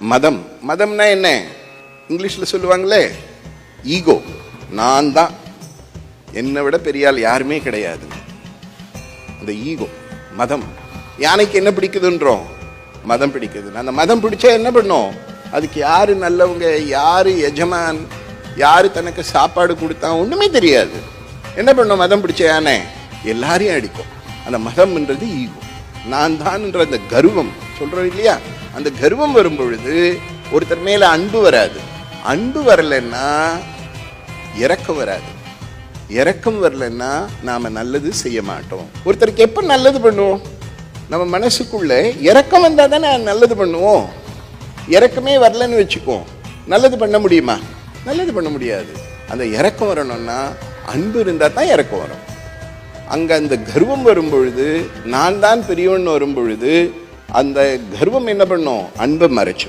மதம். மதம்னா என்ன? இங்கிலீஷில் சொல்லுவாங்களே ஈகோ. நான் தான். என்னை விட பெரியால் யாருமே கிடையாது. அந்த ஈகோ மதம். யானைக்கு என்ன பிடிக்குதுன்றோம்? மதம் பிடிக்குது. அந்த மதம் பிடிச்சா என்ன பண்ணும்? அதுக்கு யார் நல்லவங்க? யார் எஜமான்? யாரு தனக்கு சாப்பாடு கொடுத்தா ஒன்றுமே தெரியாது. என்ன பண்ணும்? மதம் பிடிச்ச யானை? எல்லாரையும் அடிக்கும். அந்த மதம்ன்றது ஈகோ. நான் தான்ன்ற அந்த கர்வம். சொல்கிறோம் இல்லையா? அந்த கர்வம் வரும் பொழுது ஒருத்தர் மேல அன்பு வராது. அன்பு வரலைன்னா இறக்கம் வராது. இறக்கம் வரலன்னா நாம நல்லது செய்ய மாட்டோம். ஒருத்தருக்கு எப்ப நல்லது பண்ணுவோம்? நம்ம மனசுக்குள்ள இறக்கம் வந்தால் தானே நல்லது பண்ணுவோம். இறக்கமே வரலன்னு வச்சுக்குவோம். நல்லது பண்ண முடியுமா? நல்லது பண்ண முடியாது. அந்த இறக்கம் வரணும்னா அன்பு இருந்தால் தான் இறக்கம் வரும். அங்கே அந்த கர்வம் வரும் பொழுது நான் தான் பெரியவன் வரும் பொழுது அந்த கர்வம் என்ன பண்ணும்? அன்பை மறைச்சு